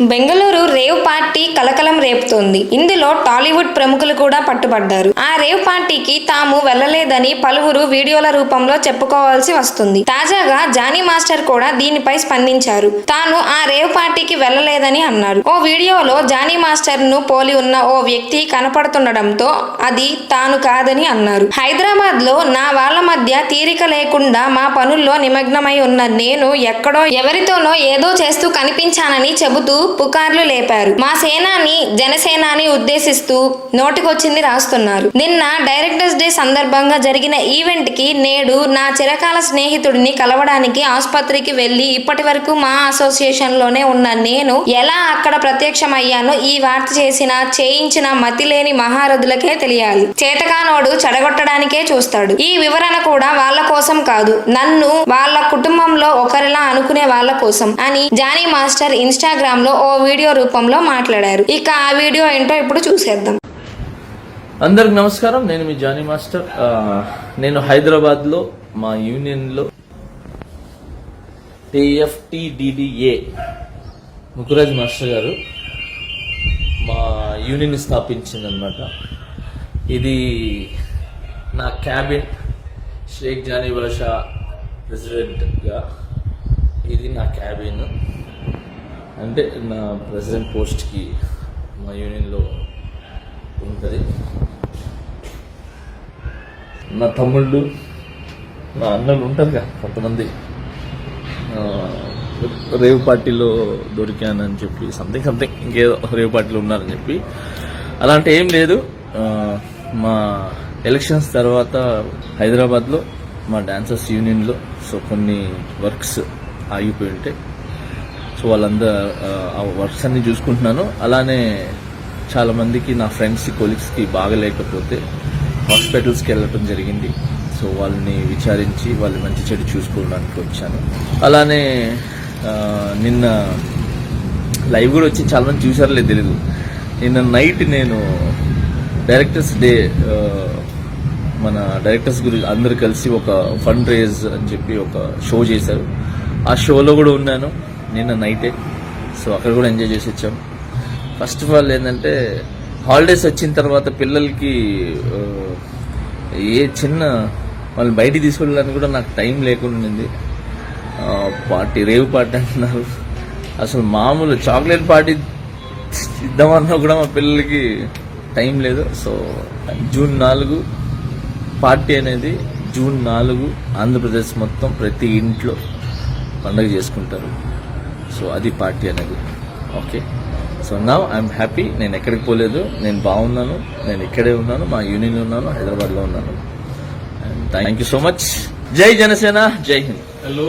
Bengaluru rave party కలకలం రేపుతోంది. ఇందులో టాలీవుడ్ ప్రముఖులు కూడా పట్టుబడ్డారు. ఆ రేవ్ పార్టీకి తాము వెళ్ళలేదని పలువురు వీడియోల రూపంలో చెప్పుకోవాల్సి వస్తుంది. తాజాగా జానీ మాస్టర్ కూడా దీనిపై స్పందించారు. తాను ఆ రేవ్ పార్టీకి వెళ్ళలేదని అన్నారు. ఓ వీడియోలో జానీ మాస్టర్ను పోలి ఉన్న ఓ వ్యక్తి కనపడుతుండడంతో అది తాను కాదని అన్నారు. హైదరాబాద్లో నా వాళ్ళ మధ్య తీరిక లేకుండా మా పనుల్లో నిమగ్నమై ఉన్న నేను ఎక్కడో ఎవరితోనో ఏదో చేస్తూ కనిపించానని చెబుతూ పుకార్లు లేపారు. మా సేనాని జనసేనాని ఉద్దేశిస్తూ నోటికొచ్చింది రాస్తున్నారు. నిన్న డైరెక్టర్స్ డే సందర్భంగా జరిగిన ఈవెంట్కి నేడు నా చిరకాల స్నేహితుడిని కలవడానికి ఆసుపత్రికి వెళ్ళి ఇప్పటి వరకు మా అసోసియేషన్లోనే ఉన్న నేను ఎలా అక్కడ ప్రత్యక్షమయ్యానో ఈ వార్త చేసిన చేయించిన మతిలేని మహారథులకే తెలియాలి. చేతకానోడు చెడగొట్టడానికే చూస్తాడు. ఈ వివరణ కూడా వాళ్ళ కోసం కాదు నన్ను వాళ్ళ కుటుంబంలో ఒకరిలా అనుకునే వాళ్ళ కోసం అని జానీ మాస్టర్ ఇన్స్టాగ్రామ్లో ఓ వీడియో రూపంలో మాట్లాడారు. ఇక ఆ వీడియో ఏంటో ఇప్పుడు చూసేద్దాం. అందరికి నమస్కారం. నేను మీ జానీ మాస్టర్. నేను హైదరాబాద్లో మా యూనియన్లో టిఎఫ్టిడిడిఏ ముకురాజ్ మాస్టర్ గారు మా యూనియన్ స్థాపించిందనమాట ఇది నా క్యాబిన్ షేక్ జానీ బాషా ప్రెసిడెంట్గా. ఇది నా క్యాబిన్. అంటే నా ప్రెసిడెంట్ పోస్ట్కి మా యూనియన్లో ఉంటుంది. నా తమ్ముళ్ళు నా అన్నలు ఉంటారు కదా కొంతమంది రేవ్ పార్టీలో దొరికానని చెప్పి సంథింగ్ సంథింగ్ ఇంకేదో రేవ్ పార్టీలో ఉన్నారని చెప్పి. అలాంటి ఏం లేదు. మా ఎలక్షన్స్ తర్వాత హైదరాబాద్లో మా డాన్సర్స్ యూనియన్లో సో కొన్ని వర్క్స్ ఆగిపోయి ఉంటాయి. సో వాళ్ళందరూ ఆ వర్క్స్ అన్ని చూసుకుంటున్నాను. అలానే చాలామందికి నా ఫ్రెండ్స్ కొలీగ్స్కి బాగలేకపోతే హాస్పిటల్స్కి వెళ్ళటం జరిగింది. సో వాళ్ళని విచారించి వాళ్ళు మంచి చెడు చూసుకోవడానికి వచ్చాను. అలానే నిన్న లైవ్ కూడా వచ్చి చాలా మంది చూసారో తెలీదు. నిన్న నైట్ నేను డైరెక్టర్స్ డే మన డైరెక్టర్స్ గురించి అందరు కలిసి ఒక ఫండ్ రేజ్ అని చెప్పి ఒక షో చేశారు. ఆ షోలో కూడా ఉన్నాను. నిన్న నైటే సో అక్కడ కూడా ఎంజాయ్ చేసి వచ్చాం. ఫస్ట్ ఆఫ్ ఆల్ ఏంటంటే హాలిడేస్ వచ్చిన తర్వాత పిల్లలకి uh, ఏ చిన్న వాళ్ళు బయటికి తీసుకెళ్ళడానికి కూడా నాకు టైం లేకుండా uh, పార్టీ రేవ్ పార్టీ అంటున్నారు. అసలు మామూలు చాక్లెట్ పార్టీ ఇద్దామన్నా కూడా మా పిల్లలకి టైం లేదు. సో జూన్ నాలుగు పార్టీ అనేది జూన్ నాలుగు ఆంధ్రప్రదేశ్ మొత్తం ప్రతి ఇంట్లో పండగ చేసుకుంటారు. సో అది పార్టీ అనేది. ఓకే సో నా ఐఎమ్ హ్యాపీ నేను ఎక్కడికి పోలేదు. నేను బాగున్నాను. నేను ఇక్కడే ఉన్నాను. మా యూనియన్లో ఉన్నాను. హైదరాబాద్లో ఉన్నాను. థ్యాంక్ యూ సో మచ్ జై జనసేన. జై హింద్. హలో